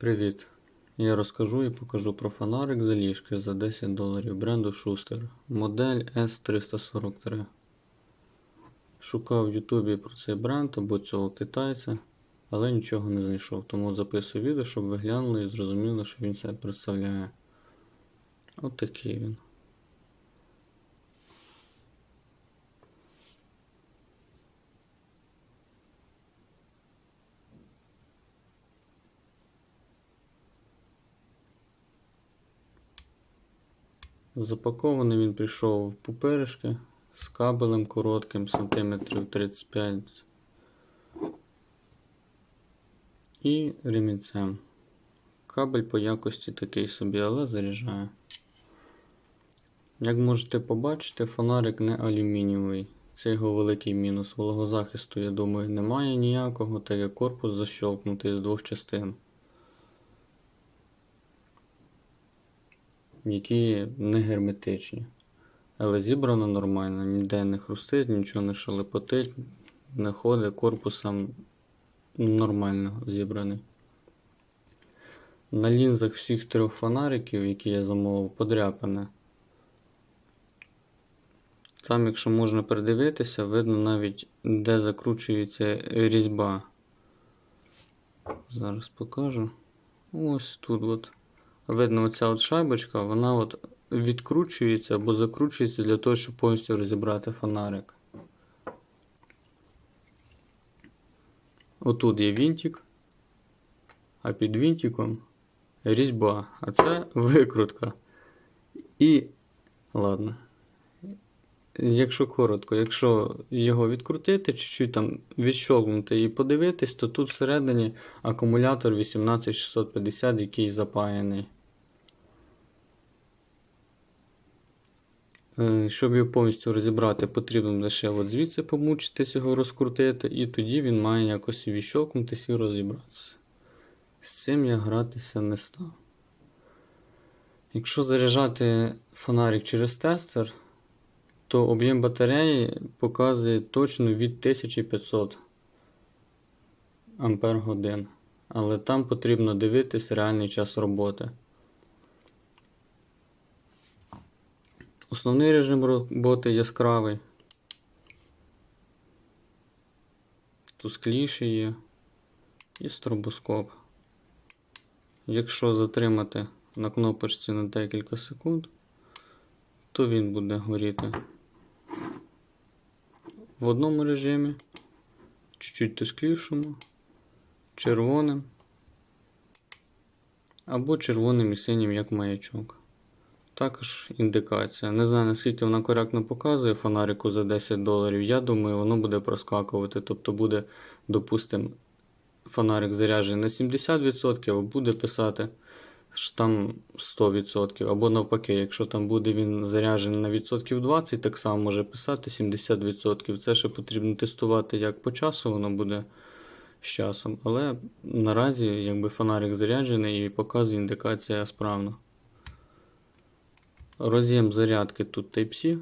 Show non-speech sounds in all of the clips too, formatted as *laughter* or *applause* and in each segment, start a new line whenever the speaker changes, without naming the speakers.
Привіт! Я розкажу і покажу про фонарик за ліжки за 10 доларів бренду Schuster. Модель S343. Шукав в Ютубі про цей бренд або цього китайця, але нічого не знайшов. Тому записую відео, щоб ви глянули і зрозуміли, що він себе представляє. От такий він. Запакований він прийшов в пуперишки з кабелем коротким сантиметрів 35 і ремінцем. Кабель по якості такий собі, але заряджає. Як можете побачити, фонарик не алюмінієвий. Це його великий мінус. Вологозахисту, я думаю, немає ніякого, так як корпус защолкнутий з двох частин. Які не герметичні. Але зібрано нормально, ніде не хрустить, нічого не шелепотить, не ходить, корпусом нормально зібраний. На лінзах всіх трьох фонариків, які я замовив, подряпане. Там, якщо можна придивитися, видно навіть де закручується різьба. Зараз покажу. Ось тут от. Видно, оця от шайбочка, вона от відкручується або закручується для того, щоб повністю розібрати фонарик. Отут є вінтик, а під вінтиком різьба, а це *laughs* викрутка. І, ладно. Якщо коротко, якщо його відкрутити, чуть-чуть там відщолкнути і подивитись, то тут всередині акумулятор 18650, який запаяний. Щоб його повністю розібрати, потрібно лише от звідси помучитись його розкрутити, і тоді він має якось відщолкнутися і розібратися. З цим я гратися не став. Якщо заряджати фонарик через тестер, то об'єм батареї показує точно від 1500 Ампер годин. Але там потрібно дивитись реальний час роботи. Основний режим роботи яскравий. Тускліший є і стробоскоп. Якщо затримати на кнопочці на декілька секунд, то він буде горіти в одному режимі, чуть-чуть тусклішому, червоним або червоним і синім як маячок. Також індикація. Не знаю, наскільки вона коректно показує фонарику за 10 доларів. Я думаю, воно буде проскакувати. Тобто буде, допустимо, фонарик заряджений на 70%, а буде писати що там 100%. Або навпаки, якщо там буде він заряджений на відсотків 20, так само може писати 70%. Це ще потрібно тестувати, як по часу воно буде з часом. Але наразі якби фонарик заряджений і показує індикація справно. Роз'єм зарядки тут Type-C.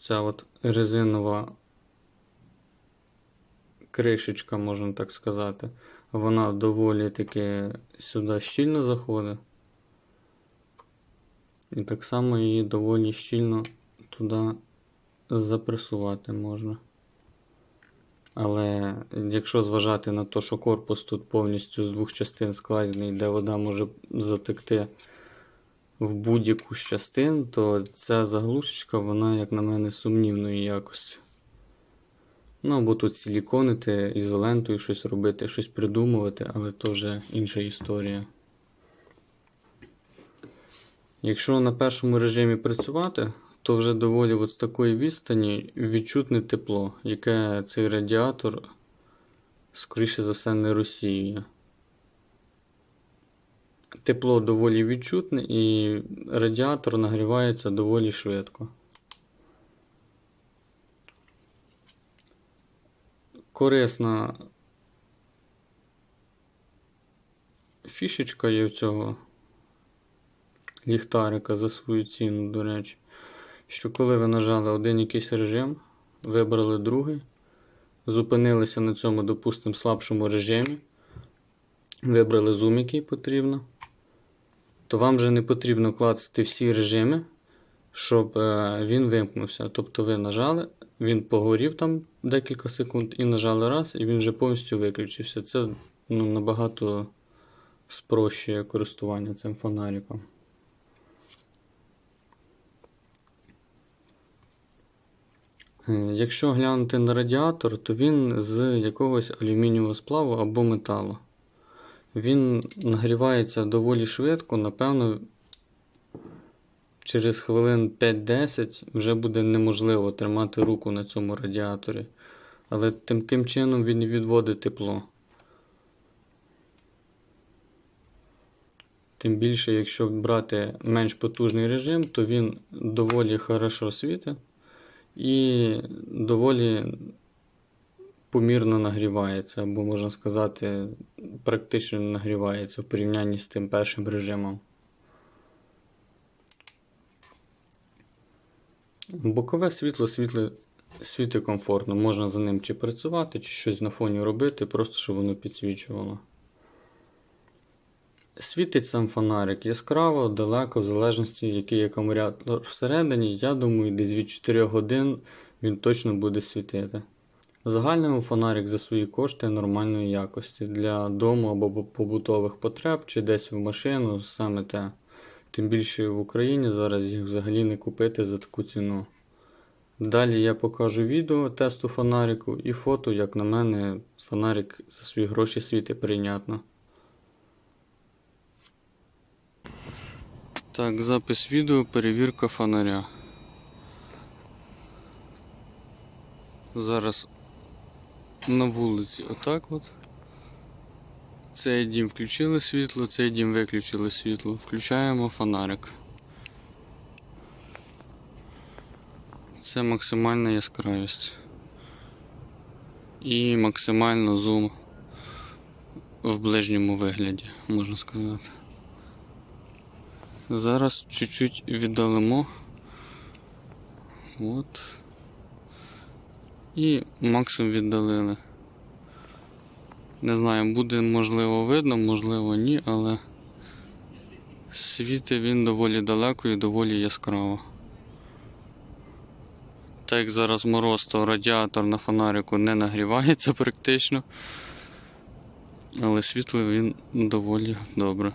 Ця от резинова кришечка, можна так сказати. Вона доволі таки сюди щільно заходить. І так само її доволі щільно туди запресувати можна. Але якщо зважати на те, що корпус тут повністю з двох частин складений, де вода може затекти в будь-яку з частин, то ця заглушечка, вона, як на мене, сумнівної якості. Ну, або тут силіконити, ізолентою щось робити, щось придумувати, але то вже інша історія. Якщо на першому режимі працювати, то вже доволі от з такої відстані відчутне тепло, яке цей радіатор, скоріше за все, не розсіює. Тепло доволі відчутне і радіатор нагрівається доволі швидко. Корисна фішечка є в цього ліхтарика за свою ціну, до речі що коли ви нажали один якийсь режим, вибрали другий, зупинилися на цьому, допустимо, слабшому режимі, вибрали зум, який потрібно, то вам вже не потрібно клацати всі режими, щоб е, він вимкнувся. Тобто ви нажали, він погорів там декілька секунд і нажали раз, і він вже повністю виключився. Це ну, набагато спрощує користування цим фонариком. Якщо глянути на радіатор, то він з якогось алюмінієвого сплаву або металу. Він нагрівається доволі швидко, напевно, через хвилин 5-10 вже буде неможливо тримати руку на цьому радіаторі. Але таким чином він відводить тепло. Тим більше, якщо брати менш потужний режим, то він доволі хорошо світить і доволі помірно нагрівається, або можна сказати, практично нагрівається в порівнянні з тим першим режимом. Бокове світло світле, світить комфортно, можна за ним чи працювати, чи щось на фоні робити, просто щоб воно підсвічувало. Світить сам фонарик яскраво, далеко, в залежності, який акумулятор всередині. Я думаю, десь від 4 годин він точно буде світити. В загальному фонарик за свої кошти нормальної якості. Для дому або побутових потреб, чи десь в машину, саме те. Тим більше в Україні зараз їх взагалі не купити за таку ціну. Далі я покажу відео тесту фонарику і фото, як на мене, фонарик за свої гроші світить прийнятно. Так, запис відео, перевірка фонаря. Зараз на вулиці отак от. Цей дім включили світло, цей дім виключили світло. Включаємо фонарик. Це максимальна яскравість. І максимально зум в ближньому вигляді, можна сказати. Зараз чуть-чуть віддалимо. От. І максимум віддалили. Не знаю, буде можливо видно, можливо ні, але світить він доволі далеко і доволі яскраво. Так як зараз мороз, то радіатор на фонарику не нагрівається *laughs* практично, але світло він доволі добре.